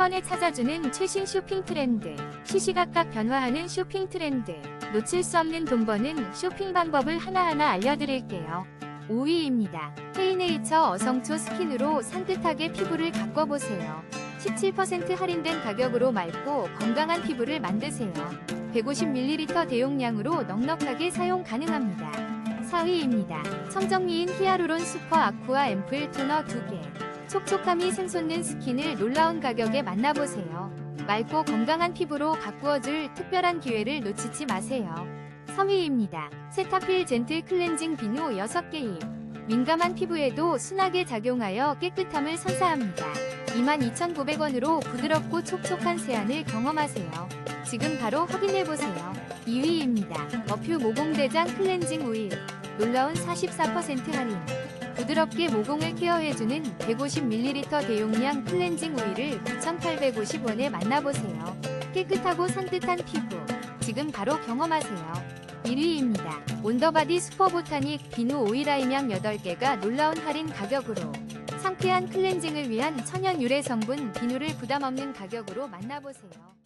번에 찾아주는 최신 쇼핑 트렌드. 시시각각 변화하는 쇼핑 트렌드. 놓칠 수 없는 돈 버는 쇼핑 방법을 하나하나 알려드릴게요. 5위입니다. 헤이네이처 어성초 스킨으로 산뜻하게 피부를 가꿔보세요. 17% 할인된 가격으로 맑고 건강한 피부를 만드세요. 150ml 대용량으로 넉넉하게 사용 가능합니다. 4위입니다. 청정미인 히아루론 슈퍼 아쿠아 앰플 토너 2개. 촉촉함이 샘솟는 스킨을 놀라운 가격에 만나보세요. 맑고 건강한 피부로 가꾸어줄 특별한 기회를 놓치지 마세요. 3위입니다. 세타필 젠틀 클렌징 비누 6개입. 민감한 피부에도 순하게 작용하여 깨끗함을 선사합니다. 22,900원으로 부드럽고 촉촉한 세안을 경험하세요. 지금 바로 확인해보세요. 2위입니다. 머퓨 모공대장 클렌징 오일. 놀라운 44% 할인. 부드럽게 모공을 케어해주는 150ml 대용량 클렌징 오일을 9,850원에 만나보세요. 깨끗하고 산뜻한 피부. 지금 바로 경험하세요. 1위입니다. 온더바디 슈퍼보타닉 비누 오일 아임양 8개가 놀라운 할인 가격으로 상쾌한 클렌징을 위한 천연 유래 성분 비누를 부담 없는 가격으로 만나보세요.